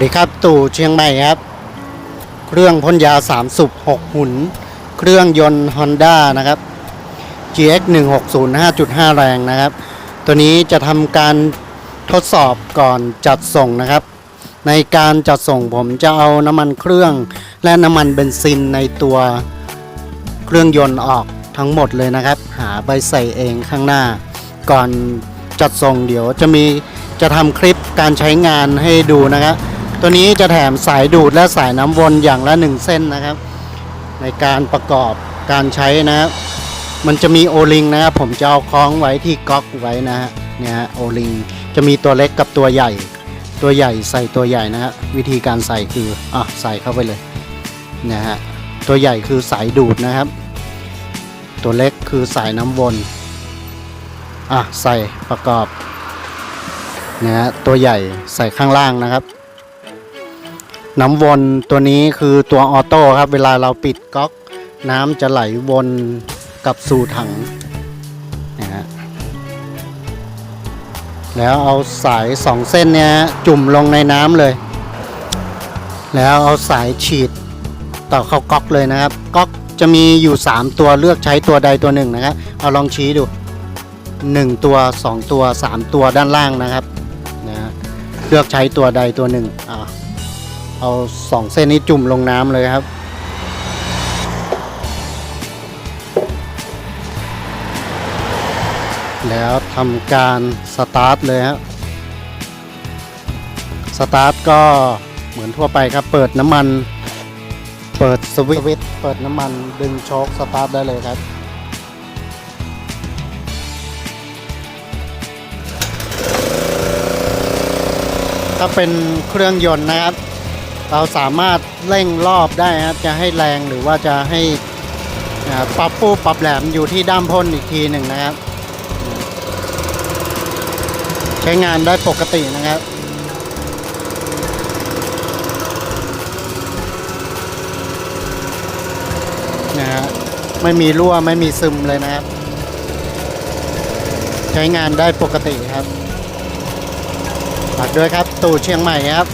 สวัสดีครับตู่เชียงใหม่ครับ เครื่องพ่นยา3สุบ6หุ่น เครื่องยนต์ Honda นะครับ GX 1 6 0 5.5 แรงนะครับ ตัวนี้จะทำการทดสอบก่อนจัดส่งนะครับ ในการจัดส่งผมจะเอาน้ำมันเครื่องและน้ำมันเบนซินในตัวเครื่องยนต์ออกทั้งหมดเลยนะครับ หาไปใส่เองข้างหน้า ก่อนจัดส่งเดี๋ยวจะมีจะทำคลิปการใช้งานให้ดูนะครับ ตัวนี้จะแถมสายดูดและสายน้ำวนอย่างละหนึ่งเส้นนะครับ ในการประกอบการใช้นะครับ มันจะมีโอลิงนะครับผมจะเอาคล้องไว้ที่ก๊อกไว้นะฮะเนี่ยฮะโอลิงจะมีตัวเล็กกับตัวใหญ่ ตัวใหญ่ใส่ตัวใหญ่นะฮะวิธีการใส่คืออะใส่เข้าไปเลยนะฮะตัวใหญ่คือสายดูดนะครับ ตัวเล็กคือสายน้ำวนอะใส่ประกอบนะฮะตัวใหญ่ใส่ข้างล่างนะครับ น้ำวนตัวนี้คือตัวออโต้ครับ เวลาเราปิดก๊อกน้ำจะไหลวนกลับสู่ถังนะฮะแล้วเอาสายสองเส้นเนี้ยจุ่มลงในน้ำเลย แล้วเอาสายฉีดต่อเข้าก๊อกเลยนะครับ ก๊อกจะมีอยู่ 3 ตัวเลือกใช้ตัวใดตัวหนึ่งนะครับเอาลองชี้ดู 1 ตัว 2 ตัว 3 ตัวด้านล่างนะครับนะฮะเลือกใช้ตัวใดตัวหนึ่งอ่า เอาสองเส้นนี้จุ่มลงน้ำเลยครับ แล้วทำการสตาร์ทเลยครับสตาร์ทก็เหมือนทั่วไปครับ เปิดน้ำมัน เปิดสวิตช์เปิดน้ำมันดึงโชคสตาร์ทได้เลยครับถ้าเป็นเครื่องยนต์นะครับ เราสามารถเร่งรอบได้ครับจะให้แรงหรือว่าจะให้ปรับปูปรับแหลมอยู่ที่ด้ามพ่นอีกทีหนึ่งนะครับ ใช้งานได้ปกตินะครับนะฮะไม่มีรั่วไม่มีซึมเลยนะครับ ใช้งานได้ปกติครับฝากด้วยครับตู่เชียงใหม่ครับ